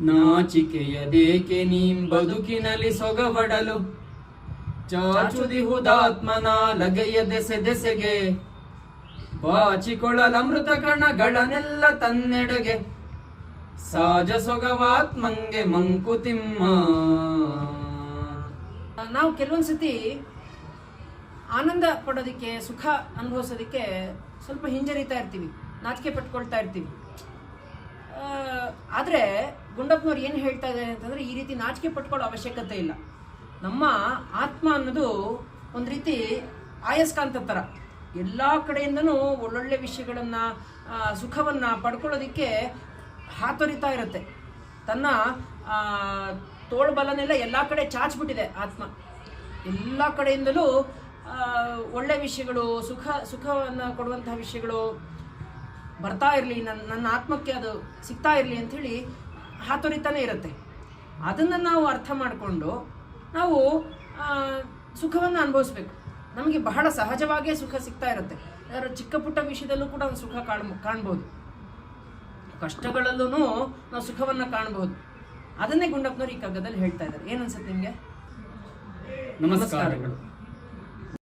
ನಾಚಿಕೆಯದೇಕೆ ನೀಂ ಬದುಕಿನಲ್ಲಿ ಸೊಗಬಡಲು ಚಾಚುದಿಹುದಾತ್ಮನ ಲಗೆಯ ದೆಸೆ ದೆಸೆಗೆ. ಬಾಚಿಕೊಳ್ಳಲಮೃತ ಕಣಗಳನೆಲ್ಲ ತನ್ನೆಡೆಗೆ. ಸಾಜ ಸೊಗವಾತ್ಮಂಗೆ ಮಂಕುತಿಮ್ಮ ನಾವು ಕೆಲವೊಂದ್ಸತಿ ಆನಂದ ಪಡೋದಕ್ಕೆ, ಸುಖ ಅನುಭವಿಸೋದಕ್ಕೆ ಸ್ವಲ್ಪ ಹಿಂಜರಿತಾ ಇರ್ತೀವಿ, ನಾಚಿಕೆ ಪಟ್ಕೊಳ್ತಾ ಇರ್ತೀವಿ. ಆದ್ರೆ ಗುಂಡಪ್ಪನವ್ರು ಏನು ಹೇಳ್ತಾ ಇದ್ದಾರೆ ಅಂತಂದ್ರೆ ಈ ರೀತಿ ನಾಚಿಕೆ ಪಟ್ಕೊಳ್ಳೋ ಅವಶ್ಯಕತೆ ಇಲ್ಲ. ನಮ್ಮ ಆತ್ಮ ಅನ್ನೋದು ಒಂದು ರೀತಿ ಆಯಸ್ಕಾಂತ ಥರ ಎಲ್ಲ ಕಡೆಯಿಂದನೂ ಒಳ್ಳೊಳ್ಳೆ ವಿಷಯಗಳನ್ನು ಸುಖವನ್ನು ಪಡ್ಕೊಳ್ಳೋದಿಕ್ಕೆ ಹಾತೊರಿತಾ ಇರುತ್ತೆ. ತನ್ನ ತೋಳ್ಬಲನೆಲ್ಲ ಎಲ್ಲ ಕಡೆ ಚಾಚ್ಬಿಟ್ಟಿದೆ ಆತ್ಮ. ಎಲ್ಲ ಕಡೆಯಿಂದಲೂ ಒಳ್ಳೆ ವಿಷಯಗಳು, ಸುಖ, ಸುಖವನ್ನು ಕೊಡುವಂತಹ ವಿಷಯಗಳು ಬರ್ತಾ ಇರಲಿ ನನ್ನ ನನ್ನ ಆತ್ಮಕ್ಕೆ ಅದು ಸಿಗ್ತಾ ಇರಲಿ ಅಂಥೇಳಿ ಹಾತೊರಿತಾನೆ ಇರುತ್ತೆ. ಅದನ್ನು ನಾವು ಅರ್ಥ ಮಾಡಿಕೊಂಡು ನಾವು ಸುಖವನ್ನು ಅನುಭವಿಸ್ಬೇಕು. ನಮಗೆ ಬಹಳ ಸಹಜವಾಗಿಯೇ ಸುಖ ಸಿಗ್ತಾ ಇರುತ್ತೆ. ಯಾರು ಚಿಕ್ಕ ಪುಟ್ಟ ವಿಷಯದಲ್ಲೂ ಕೂಡ ಒಂದು ಸುಖ ಕಾಣ್ ಕಾಣ್ಬೋದು. ಕಷ್ಟಗಳಲ್ಲೂ ನಾವು ಸುಖವನ್ನು ಕಾಣಬಹುದು ಅದನ್ನೇ ಗುಂಡಪ್ಪನವ್ರು ಈ ಕಗ್ಗದಲ್ಲಿ ಹೇಳ್ತಾ ಇದ್ದಾರೆ. ಏನನ್ಸುತ್ತೆ ನಿಮಗೆ? ನಮಸ್ಕಾರಗಳು.